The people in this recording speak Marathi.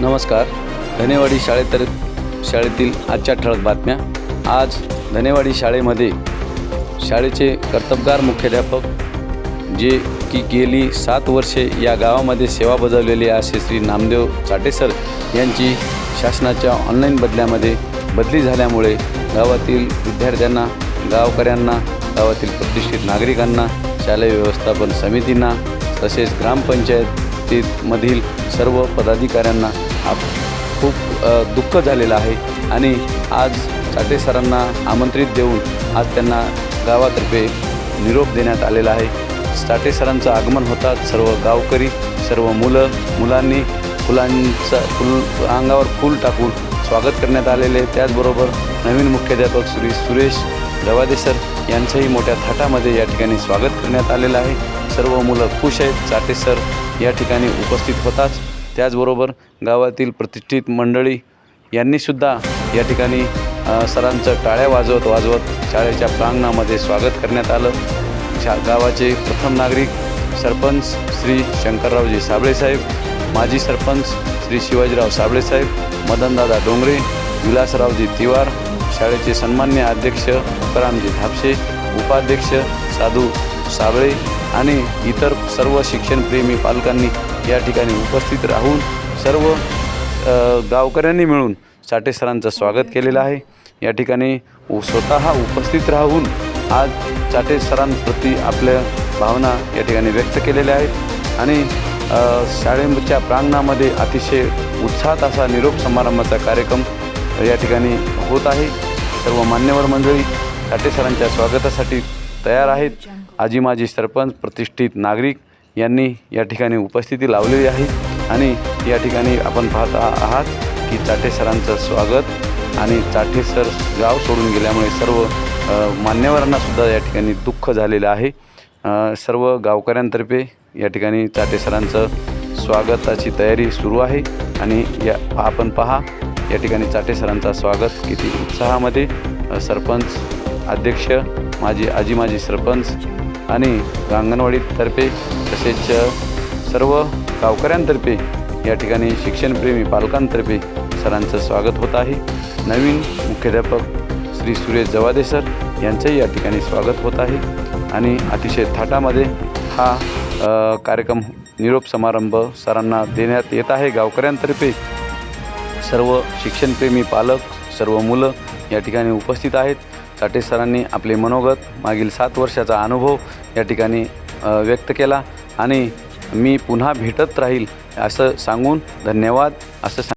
नमस्कार. धनेवाडी शाळेतर शाळेतील आजच्या ठळक बातम्या. आज धनेवाडी शाळेमध्ये शाळेचे कर्तबगार मुख्याध्यापक जे की गेली सात वर्षे या गावामध्ये सेवा बजावलेली असे श्री नामदेव चाटे सर यांची शासनाच्या ऑनलाईन बदल्यामध्ये बदली झाल्यामुळे गावातील विद्यार्थ्यांना गावकऱ्यांना गावातील प्रतिष्ठित नागरिकांना शालेय व्यवस्थापन समितींना तसेच ग्रामपंचायतीमधील सर्व पदाधिकाऱ्यांना खूप दुःख झालेलं आहे. आणि आज चाटे सरांना आमंत्रित देऊन आज त्यांना गावातर्फे निरोप देण्यात आलेला आहे. चाटे सरांचं आगमन होताच सर्व गावकरी सर्व मुलं मुलांनी फुलांचा फुल अंगावर फूल टाकून स्वागत करण्यात आलेले त्याचबरोबर नवीन मुख्याध्यापक श्री सुरेश गवादे सर यांचंही मोठ्या थाटामध्ये या ठिकाणी स्वागत करण्यात आलेलं आहे. सर्व मुलं खुश आहेत. चाटे सर या ठिकाणी उपस्थित होताच. त्याचबरोबर गावातील प्रतिष्ठित मंडळी यांनीसुद्धा या ठिकाणी सरांचं टाळ्या वाजवत वाजवत शाळेच्या प्रांगणामध्ये स्वागत करण्यात आलं. शा गावाचे प्रथम नागरिक सरपंच श्री शंकररावजी साबळेसाहेब माजी सरपंच श्री शिवाजीराव साबळेसाहेब मदनदादा डोंगरे विलासरावजी तिवार शाळेचे सन्मान्य अध्यक्ष तुकारामजी धापशे उपाध्यक्ष साधू साबळे आणि इतर सर्व शिक्षणप्रेमी पालकांनी या ठिकाणी उपस्थित राहून सर्व गावकऱ्यांनी मिळून चाटेसरांचं स्वागत केलेलं आहे. या ठिकाणी स्वतः उपस्थित राहून आज चाटे सरांप्रती आपल्या भावना या ठिकाणी व्यक्त केलेल्या आहेत. आणि शाळेच्या प्रांगणामध्ये अतिशय उत्साहात असा निरोप समारंभाचा कार्यक्रम या ठिकाणी होत आहे. सर्व मान्यवर मंडळी चाटे सरांच्या स्वागतासाठी तयार आहेत. आजी माजी सरपंच प्रतिष्ठित नागरिक यांनी या ठिकाणी उपस्थिती लावलेली आहे. आणि या ठिकाणी आपण पाहत आहात की चाटे सरांचं स्वागत आणि चाटे सर गाव सोडून गेल्यामुळे सर्व मान्यवरांना सुद्धा या ठिकाणी दुःख झालेलं आहे. सर्व गावकऱ्यांतर्फे या ठिकाणी चाटे सरांचं स्वागताची तयारी सुरू आहे. आणि या आपण पहा या ठिकाणी चाटे सरांचा स्वागत किती उत्साहामध्ये सरपंच अध्यक्ष माझी आजी माजी सरपंच आणि अंगणवाडीतर्फे तसेच सर्व गावकऱ्यांतर्फे या ठिकाणी शिक्षणप्रेमी पालकांतर्फे सरांचं स्वागत होत आहे. नवीन मुख्याध्यापक श्री सुरेश जवादे सर यांचंही या ठिकाणी स्वागत होत आहे. आणि अतिशय थाटामध्ये हा कार्यक्रम निरोप समारंभ सरांना देण्यात येत आहे. गावकऱ्यांतर्फे सर्व शिक्षणप्रेमी पालक सर्व मुलं या ठिकाणी उपस्थित आहेत. साठे सरांनी आपले मनोगत मागील सात वर्षाचा अनुभव या ठिकाणी व्यक्त केला आणि मी पुन्हा भेटत राहील असं सांगून धन्यवाद असं सांग